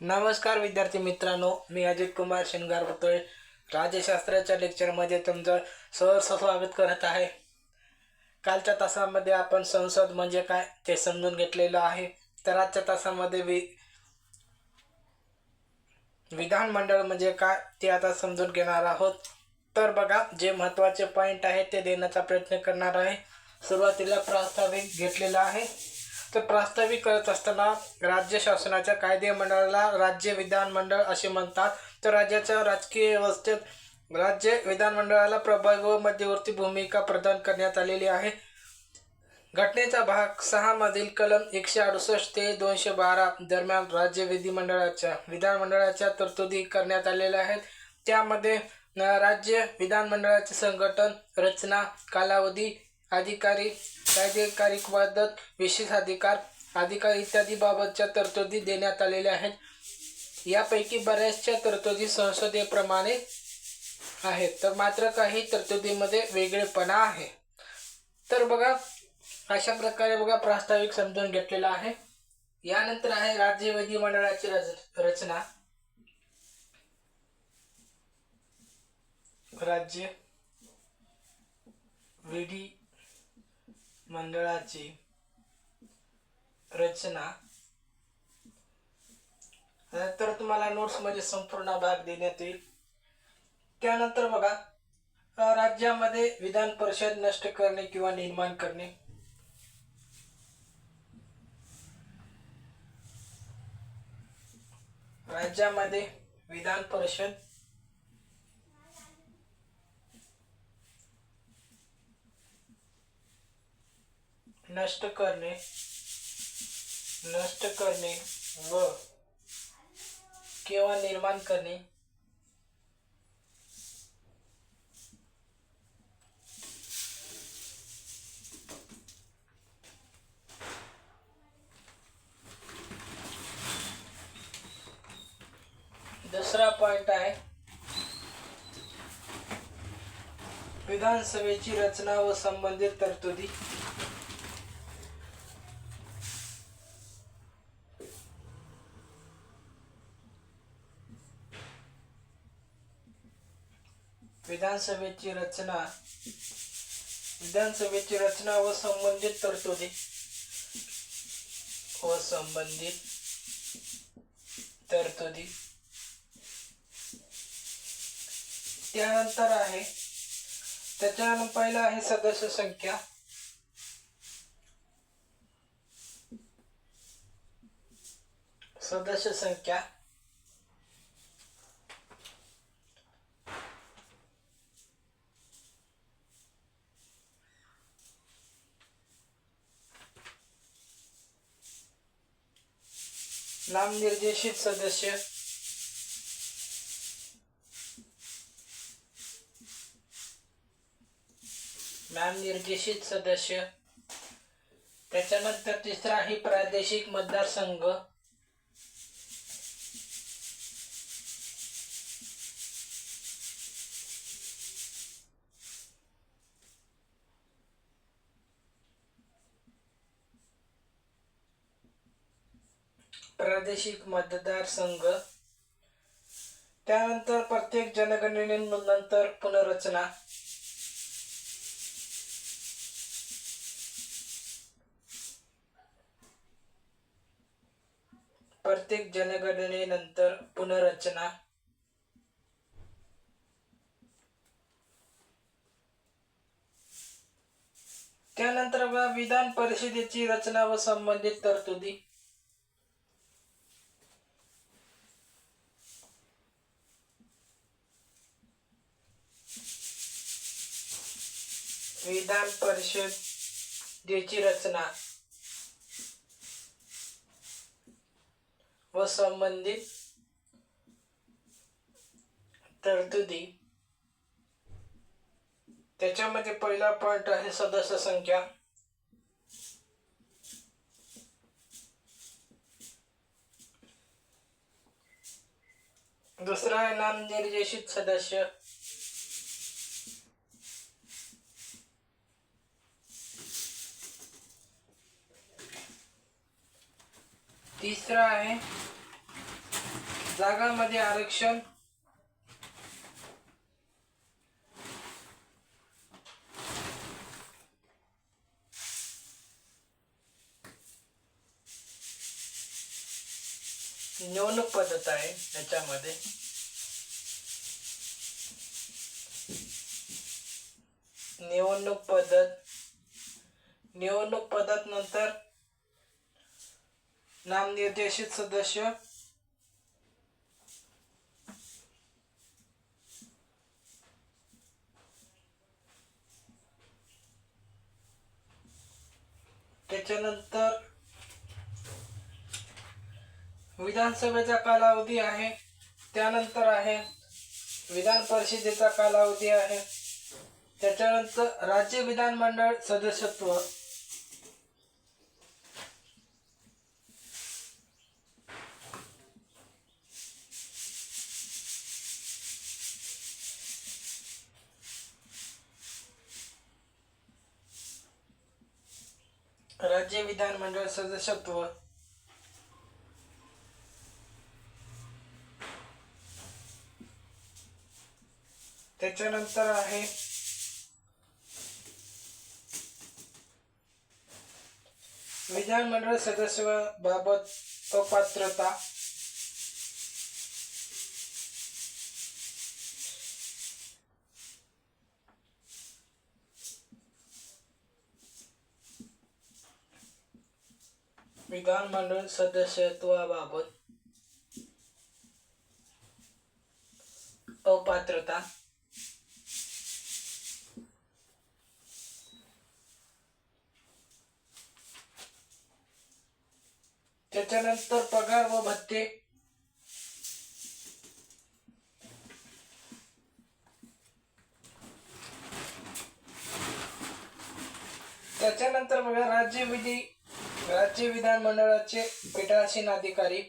नमस्कार विद्यार्थी मित्रांनो मी अजित कुमार शिंगार होतोय राज्यशास्त्राच्या लेक्चरमध्ये तुमचं सहर्ष स्वागत करत आहे. कालच्या तासामध्ये आपण संसद म्हणजे काय ते समजून घेतलेलं आहे. तर आजच्या तासामध्ये वि विधानमंडळ म्हणजे काय ते आता समजून घेणार आहोत. तर बघा जे महत्त्वाचे पॉईंट आहे ते देण्याचा प्रयत्न करणार आहे. सुरुवातीला प्रास्ताविक घेतलेला आहे. तर प्रास्ताविक करत असताना राज्य शासनाच्या कायदे मंडळाला राज्य विधानमंडळ असे म्हणतात. तर राज्याच्या राजकीय व्यवस्थेत राज्य विधानमंडळाला प्रभावी व मध्यवर्ती भूमिका प्रदान करण्यात आलेली आहे. घटनेचा भाग सहा मधील कलम एकशे अडुसष्ट ते दोनशे बारा दरम्यान राज्य विधिमंडळाच्या विधानमंडळाच्या तरतुदी करण्यात आलेल्या आहेत. त्यामध्ये राज्य विधानमंडळाचे संघटन रचना कालावधी अधिकारी कायदेकारी मदत विशेष अधिकार अधिकार इत्यादी बाबतच्या तरतुदी देण्यात आलेल्या आहेत. यापैकी बऱ्याचशा तरतुदी संसदेप्रमाणे आहेत. तर मात्र काही तरतुदीमध्ये वेगळेपणा आहे. तर बघा अशा प्रकारे बघा प्रास्ताविक समजून घेतलेला आहे. यानंतर आहे राज्य विधिमंडळाची रच रचना. राज्य विधी मंडळाची रचना. तर तुम्हाला नोट्समध्ये संपूर्ण भाग देण्यात येईल. त्यानंतर बघा राज्यामध्ये विधान परिषद नष्ट करणे किंवा निर्माण करणे. राज्यामध्ये विधान परिषद नष्ट करणे नष्ट करणे व किंवा निर्माण करणे. दुसरा पॉइंट आहे विधानसभेची रचना व संबंधित तरतुदी. विधानसभेची रचना विधानसभेची रचना व संबंधित तरतुदी. व संबंधित तरतुदी. त्यानंतर आहे त्याच्यानंतर पहिला आहे सदस्य संख्या. सदस्य संख्या. नामनिर्देशित सदस्य. नामनिर्देशित सदस्य. त्याच्यानंतर तिसरा आहे प्रादेशिक मतदारसंघ. प्रादेशिक मतदारसंघ त्यानंतर प्रत्येक जनगणनेनंतर पुनर्रचना. प्रत्येक जनगणनेनंतर पुनर्रचना. त्यानंतर विधान परिषदेची रचना व संबंधित तरतुदी. विधान परिषदेची रचना व संबंधित तरतुदी. त्याच्यामध्ये पहिला पॉइंट आहे सदस्य संख्या. दुसरा आहे नामनिर्देशित सदस्य. तिसरा आहे. जागामध्ये आरक्षण. निवडणूक पद्धत आहे त्याच्यामध्ये. निवडणूक पद्धत. निवडणूक पद्धत नंतर नामनिर्देशित सदस्य. त्याच्यानंतर विधानसभेचा कालावधी आहे. त्यानंतर आहे विधान परिषदेचा कालावधी आहे. त्याच्यानंतर राज्य विधानमंडळ सदस्यत्व. राज्य विधानमंडळ सदस्यत्व. त्याच्यानंतर आहे विधानमंडळ सदस्याबाबत अपात्रता विधानमंडळ सदस्यत्वाबाबत अपात्रता. त्याच्यानंतर पगार व भत्ते. त्याच्यानंतर बघा राज्य विधी राज्य विधानमंडळाचे पीठासीन अधिकारी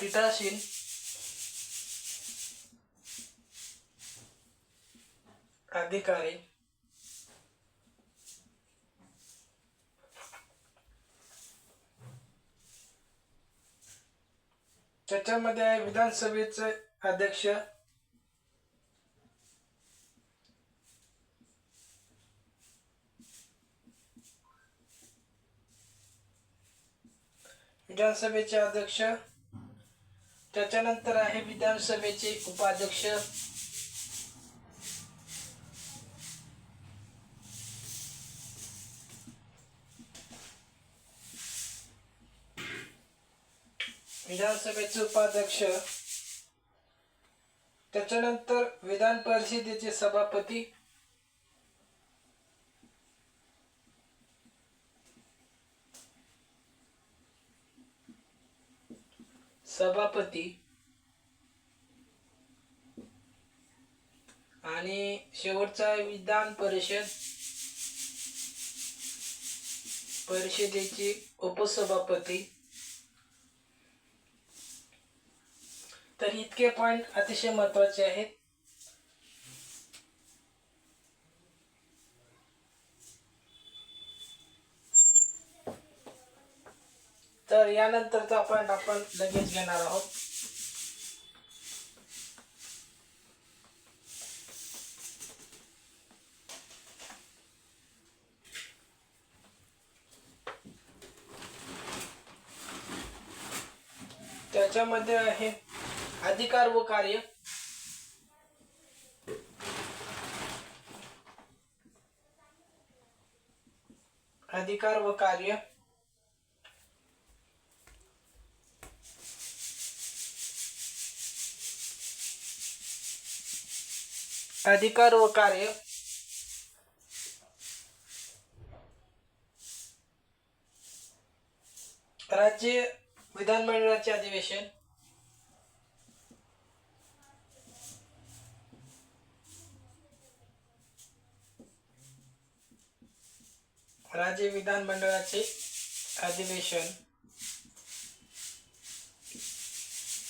पीठासीन अधिकारी त्याच्यामध्ये आहे विधानसभेचे अध्यक्ष. विधानसभेचे अध्यक्ष. त्याच्यानंतर आहे विधानसभेचे उपाध्यक्ष. विधानसभेचे उपाध्यक्ष त्याच्यानंतर विधान परिषदेचे सभापती सभापती आणि शेवटचा विधान परिषद. परिषदेचे उपसभापती. तर इतके पॉईंट अतिशय महत्त्वाचे आहेत. तर यानंतरचा पॉइंट आपण लगेच घेणार आहोत. त्याच्यामध्ये आहे अधिकार व कार्य. अधिकार व कार्य. अधिकार व कार्य. राज्य विधानमंडळाचे अधिवेशन. राज्य विधानमंडळाचे अधिवेशन.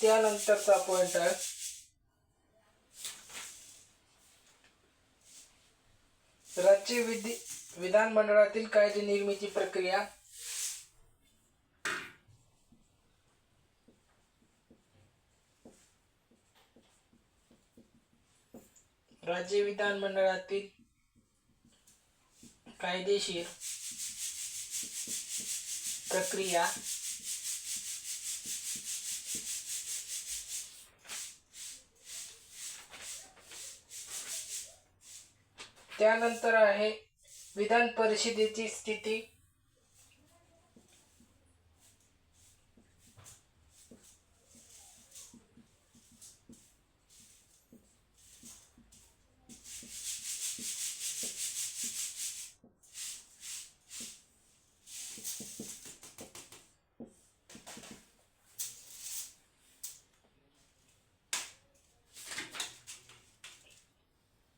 त्यानंतरचा पॉइंट आहे. राज्य विधी विधानमंडळातील कायदे निर्मिती प्रक्रिया. राज्य विधानमंडळातील कायदेशीर प्रक्रिया. त्यानंतर आहे विधान परिषदेची स्थिती.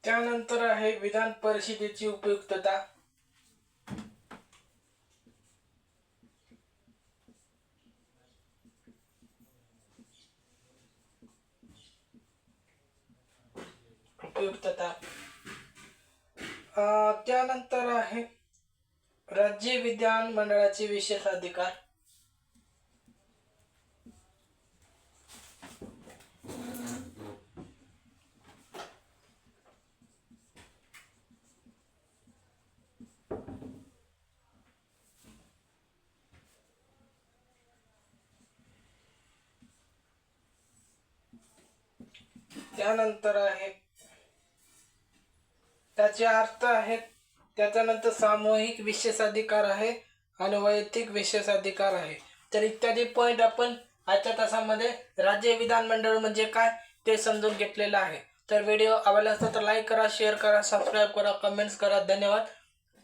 त्यानंतर आहे विधान परिषदेची उपयुक्तता. उपयुक्तता. त्यानंतर आहे राज्य विधान मंडळाचे विशेष अधिकार. त्यानंतर आहे त्याचे अर्थ आहेत त्याच्यानंतर सामूहिक विशेषाधिकार आहे आणि वैयक्तिक विशेषाधिकार आहे. तर इत्यादी पॉईंट आपण आजच्या तासामध्ये राज्य विधानमंडळ म्हणजे काय ते समजून घेतलेलं आहे. तर व्हिडिओ आवडला असता तर लाईक करा शेअर करा सबस्क्राईब करा कमेंट्स करा. धन्यवाद.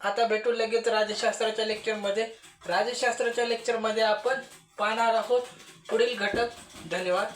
आता भेटू लगेच राज्यशास्त्राच्या लेक्चरमध्ये राज्यशास्त्राच्या लेक्चरमध्ये आपण पाहणार आहोत पुढील घटक. धन्यवाद.